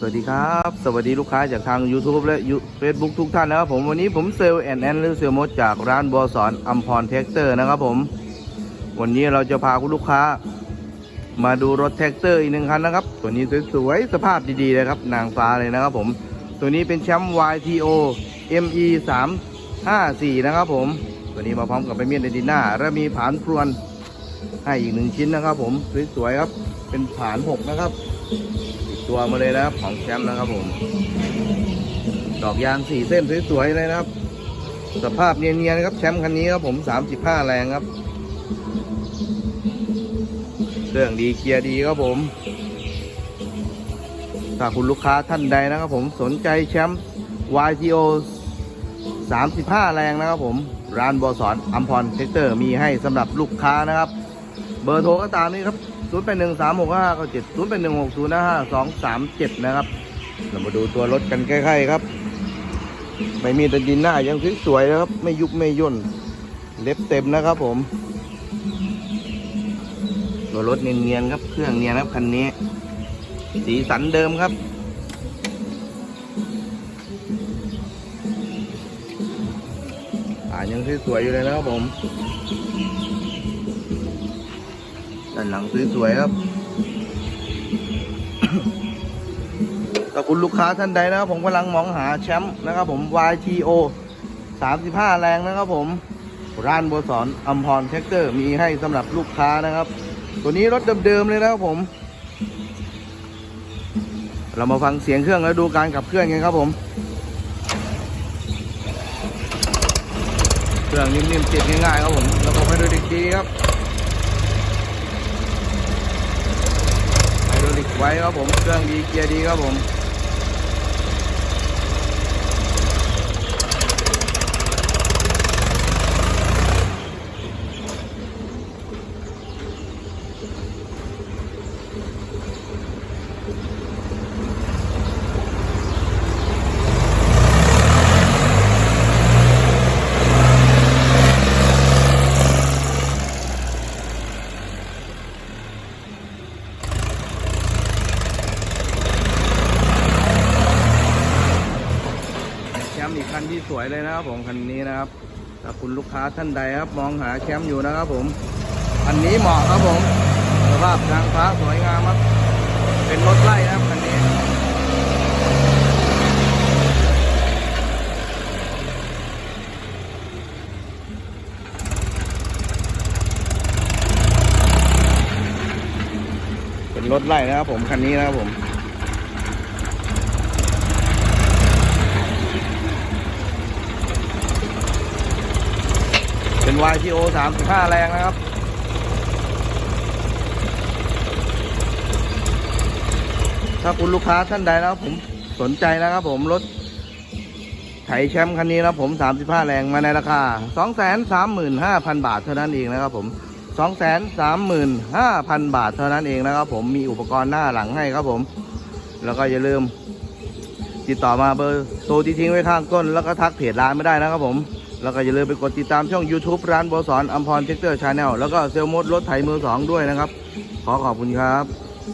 สวัสดีครับ สวัสดีลูกค้าจากทาง YouTube และ Facebook ทุกท่านนะครับผมวันนี้ผมเซลล์แอนแอนหรือเซลล์มดจากร้านบัวสอนอัมพรแท็กเตอร์นะครับผม วันนี้เราจะพาคุณลูกค้า มาดูรถแท็กเตอร์อีกหนึ่งคันนะครับ ตัวนี้สวยๆสภาพดีๆเลยครับนางฟ้าเลยนะครับผม ตัวนี้เป็นแชมป์ YTO ME 354นะครับผม ตัวนี้มาพร้อมกับใบมีดเดนดิน่าและมีผานพรวนให้อีกหนึ่งชิ้นนะครับผมสวยๆครับ เป็นผานหกนะครับ ตัวมาเลยนะครับของแชมป์นะครับผม ดอกยางสี่เส้นสวยๆเลยนะครับ สภาพเนียนๆครับแชมป์คันนี้ครับผมสามสิบห้าแรงครับ เครื่องดีเกียร์ดีครับผมถ้าคุณลูกค้าท่านใดนะครับผมสนใจแชมป์ YTO 35 แรงนะครับผม ร้านบอสอนอัมพรเทคเตอร์มีให้สำหรับลูกค้านะครับ บอร์โทรก็ตามนี้ครับ 0 8 1 3 6 5 9 7 0 8 1 6 0 5 2 3 7 นะครับ เรามาดูตัวรถกันใกล้ๆครับ ไม่มีแต่ดินหน้ายังสวยๆนะครับ ไม่ยุบไม่ย่น เล็บเต็มนะครับผม ตัวรถเนียนๆครับ เครื่องเนียนครับคันนี้ สีสันเดิมครับอ่ายังสวยๆอยู่เลยนะครับผม ด้านหลังสวยๆครับ ถ้าคุณลูกค้าท่านใดนะครับ ผมกำลังมองหาแชมป์นะครับ ผม YTO 35 แรงนะครับผมร้านบัวสอนอัมพรแท็กเตอร์มีให้สำหรับลูกค้านะครับ ตัวนี้รถเดิมๆเลยนะครับผม เรามาฟังเสียงเครื่องแล้วดูการขับเคลื่อนกันครับผม เครื่องนิ่มๆติดง่ายๆครับผมระบบไฮดรอลิกดีๆครับ ไฮดรอลิกไว้ครับผม เครื่องดีเกียร์ดีครับผม ชมป์อีกคันที่สวยเลยนะครับผมคันนี้นะครับถ้าคุณลูกค้าท่านใดครับ มองหาแชมป์อยู่นะครับผมคันนี้เหมาะครับผมสภาพทางฟ้าสวยงามครับ เป็นรถไล่นะครับคันนี้เป็นรถไล่นะครับผมคันนี้นะครับผม YTO 35 แรงนะครับ ถ้าคุณลูกค้าท่านใดนะครับผมสนใจนะครับผมรถไถแชมป์คันนี้นะผม 35 แรงมาในราคา 235,000 บาทเท่านั้นเองนะครับผม 235,000 บาทเท่านั้นเองนะครับผมมีอุปกรณ์หน้าหลังให้ครับผม แล้วก็อย่าลืม ติดต่อมาเบอร์โทรที่ทิ้งไว้ข้างต้น แล้วก็ทักเพจร้านไม่ได้นะครับผม แล้วก็อย่าลืมไปกดติดตามช่อง YouTube ร้านบอสอนอัมพรเทคเตอร์ชาแนลแล้วก็เซลมดรถไถมือสองด้วยนะครับ ขอขอบคุณครับ